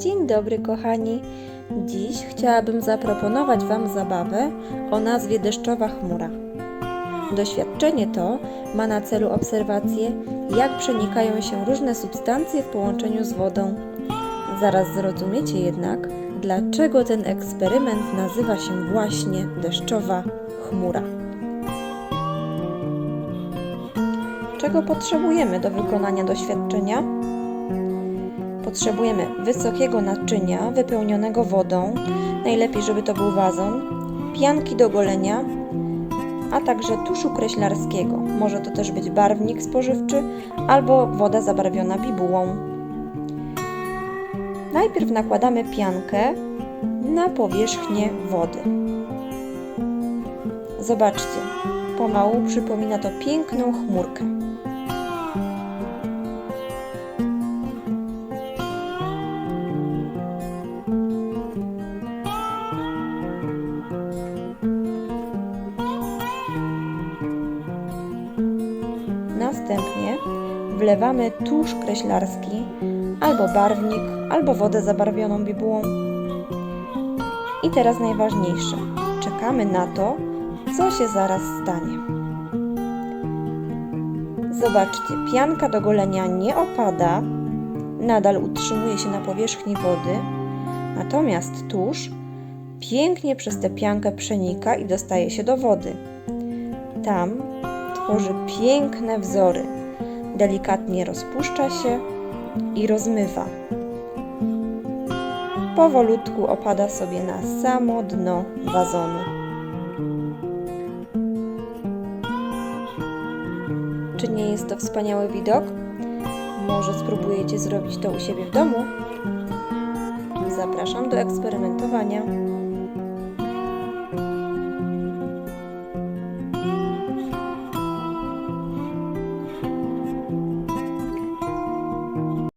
Dzień dobry, kochani. Dziś chciałabym zaproponować Wam zabawę o nazwie deszczowa chmura. Doświadczenie to ma na celu obserwację, jak przenikają się różne substancje w połączeniu z wodą. Zaraz zrozumiecie jednak, dlaczego ten eksperyment nazywa się właśnie deszczowa chmura. Czego potrzebujemy do wykonania doświadczenia? Potrzebujemy wysokiego naczynia wypełnionego wodą, najlepiej żeby to był wazon, pianki do golenia, a także tuszu kreślarskiego. Może to też być barwnik spożywczy albo woda zabarwiona bibułą. Najpierw nakładamy piankę na powierzchnię wody. Zobaczcie, pomału przypomina to piękną chmurkę. Następnie wlewamy tusz kreślarski, albo barwnik, albo wodę zabarwioną bibułą. I teraz najważniejsze. Czekamy na to, co się zaraz stanie. Zobaczcie, pianka do golenia nie opada, nadal utrzymuje się na powierzchni wody, natomiast tusz pięknie przez tę piankę przenika i dostaje się do wody. Tam tworzy piękne wzory. Delikatnie rozpuszcza się i rozmywa. Powolutku opada sobie na samo dno wazonu. Czy nie jest to wspaniały widok? Może spróbujecie zrobić to u siebie w domu? Zapraszam do eksperymentowania.